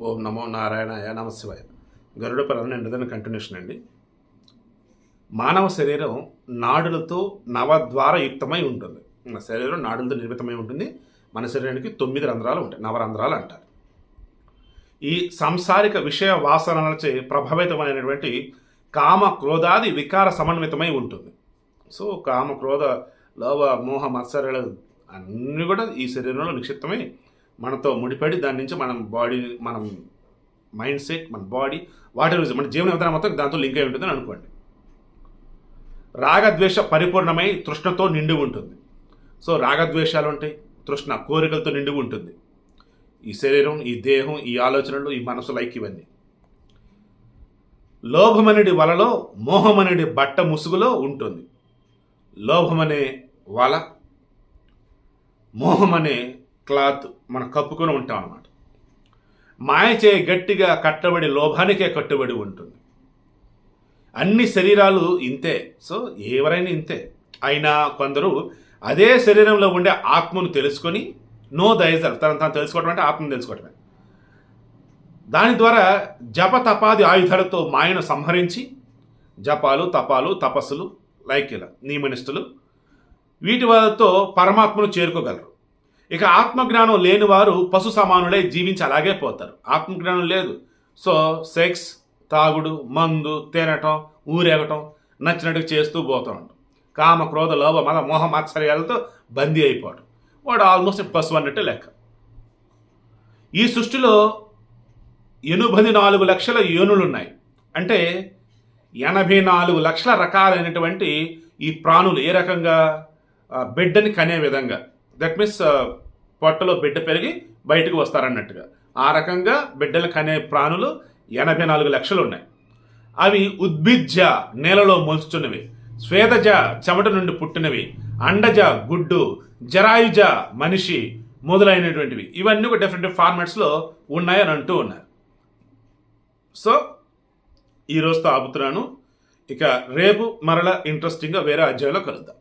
ఓం నమో నారాయణాయ నమశివాయ. గరుడ పరం కంటిన్యూషన్ అండి. మానవ శరీరం నాడులతో నవద్వారయుక్తమై ఉంటుంది. మన శరీరం నాడులతో నిర్మితమై ఉంటుంది. మన శరీరానికి తొమ్మిది రంధ్రాలు ఉంటాయి. నవరంధ్రాలు అంటారు. ఈ సంసారిక విషయ వాసనలచే ప్రభావితమైనటువంటి కామ క్రోధాది వికార సమన్వితమై ఉంటుంది. సో కామ క్రోధ లోభ మోహ మత్సరాలు అన్నీ కూడా ఈ శరీరంలో నిక్షిప్తమై మనతో ముడిపడి దాని నుంచి మనం బాడీ మనం మైండ్ సెట్ మన బాడీ వాటర్ మన జీవన విధానం మొత్తం దాంతో లింక్ అయి ఉంటుందని అనుకోండి. రాగద్వేష పరిపూర్ణమై తృష్ణతో నిండి ఉంటుంది. సో రాగద్వేషాలు ఉంటాయి తృష్ణ కోరికలతో నిండి ఉంటుంది. ఈ శరీరం ఈ దేహం ఈ ఆలోచనలు ఈ మనసు లైక్ ఇవన్నీ. లోభమనుడి వలలో మోహమనుడి బట్ట ముసుగులో ఉంటుంది. లోభమనే వల మోహమనే క్లాత్ మనం కప్పుకొని ఉంటాం అన్నమాట. మాయ చే గట్టిగా కట్టబడి లోభానికే కట్టుబడి ఉంటుంది. అన్ని శరీరాలు ఇంతే. సో ఎవరైనా ఇంతే. అయినా కొందరు అదే శరీరంలో ఉండే ఆత్మను తెలుసుకొని నో దైజర్ తను తాను తెలుసుకోవడం అంటే ఆత్మను తెలుసుకోవడమే దాని ద్వారా జప తపాది ఆయుధాలతో మాయను సంహరించి జపాలు తపాలు తపస్సులు లైక్ ఇలా నియమనిష్ఠులు వీటి వాళ్ళతో పరమాత్మను చేరుకోగలరు. ఇక ఆత్మజ్ఞానం లేని వారు పశు సమానులై జీవించి అలాగే పోతారు. ఆత్మజ్ఞానం లేదు. సో సెక్స్ తాగుడు మందు తినటం ఊరేగటం నచ్చినట్టు చేస్తూ పోతూ ఉంటాం కామ క్రోధ లోభ మద మోహ మాత్సర్యాలతో బందీ అయిపోవడం వాడు ఆల్మోస్ట్ పశువు అన్నట్టు లెక్క. ఈ సృష్టిలో ఎనభై నాలుగు లక్షల యోనులు ఉన్నాయి అంటే ఎనభై నాలుగు లక్షల రకాలైనటువంటి ఈ ప్రాణులు ఏ రకంగా? బిడ్డని కనే విధంగా. దట్ మీన్స్ uh, పొట్టలో బిడ్డ పెరిగి బయటకు వస్తారన్నట్టుగా. ఆ రకంగా బిడ్డలు కనే ప్రాణులు ఎనభై నాలుగు లక్షలు ఉన్నాయి అవి ఉద్భిజ్జ నేలలో మొలుచుచున్నవి. స్వేదజ చెమట నుండి పుట్టినవి. అండజ గుడ్డు జరాయుజ మనిషి మొదలైనటువంటివి. ఇవన్నీ ఒక డిఫరెంట్ ఫార్మాట్స్లో ఉన్నాయని అంటూ ఉన్నారు. సో ఈ రోజుతో ఆపుతున్నాను. ఇక రేపు మరలా ఇంట్రెస్టింగ్గా వేరే అధ్యాయంలో కలుద్దాం.